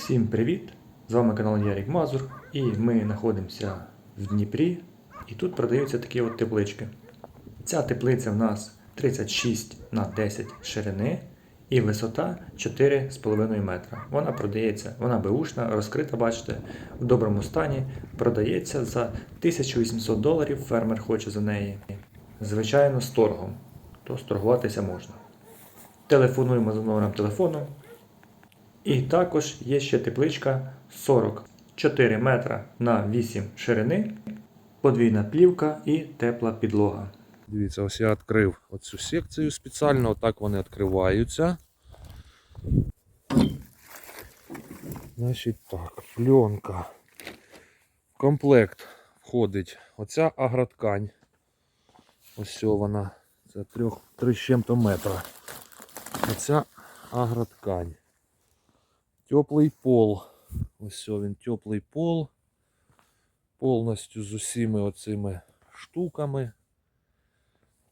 Всім привіт! З вами канал Ярік Мазур і ми знаходимося в Дніпрі. І тут продаються такі от теплички. Ця теплиця в нас 36 на 10 ширини і висота 4,5 метра. Вона продається, вона беушна, розкрита, бачите, в доброму стані. Продається за 1800 доларів. Фермер хоче за неї. Звичайно, з торгом. То сторгуватися можна. Телефонуємо за номером телефону. І також є ще тепличка 44 метра на 8 ширини, подвійна плівка і тепла підлога. Дивіться, ось я відкрив оцю секцію спеціально, отак вони відкриваються. Значить так, пленка. В комплект входить оця агроткань. Ось вона. Це 3, 3 з чим-то метра. Оця агроткань. Теплий пол. Ось він теплий пол. Повністю з усіми оцими штуками.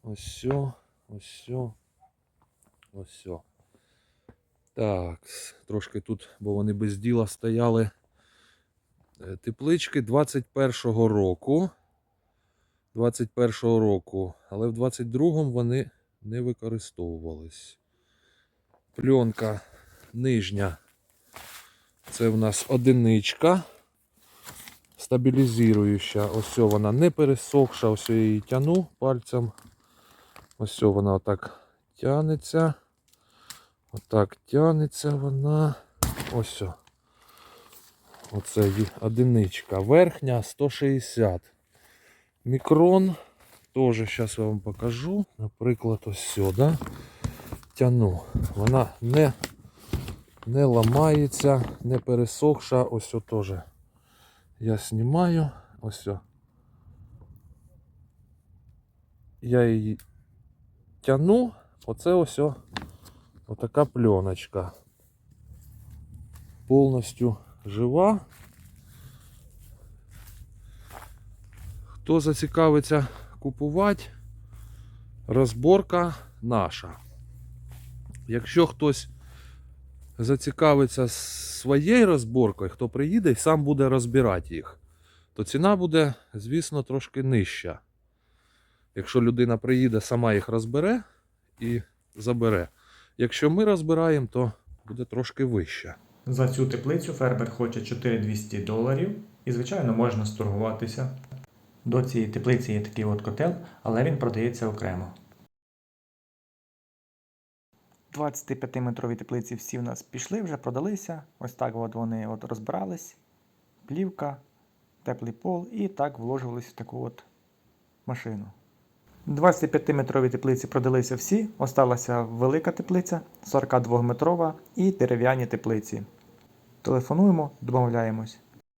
Ось сьо, ось сьо, ось сьо. Так, трошки тут, бо вони без діла стояли. Е, Теплички 21-го року. 21-го року, але в 22-му вони не використовувались. Пленка нижня. Це в нас одиничка. Стабілізуюча. Ось вона не пересохша, ось я її тяну пальцем. Ось вона отак тянеться. Отак тянеться вона. Ось. Оце одиничка. Верхня 160. Мікрон. Теж зараз вам покажу. Наприклад, ось сюди. Тяну. Вона не, не ламається, не пересохша. Ось о теж. Я знімаю. Ось. о. Я її тяну, оце ось о, отака пленочка. Повністю жива. Хто зацікавиться купувати, розборка наша. Якщо хтось зацікавиться своєю розборкою, хто приїде і сам буде розбирати їх, то ціна буде, звісно, трошки нижча. Якщо людина приїде, сама їх розбере і забере. Якщо ми розбираємо, то буде трошки вище. За цю теплицю фермер хоче 4200 доларів і, звичайно, можна сторгуватися. До цієї теплиці є такий от котел, але він продається окремо. 25-метрові теплиці всі в нас пішли, вже продалися. Ось так от вони от розбирались. Плівка, теплий пол і так вложувались в таку от машину. 25-метрові теплиці продалися всі. Осталася велика теплиця, 42-метрова і дерев'яні теплиці. Телефонуємо, домовляємось.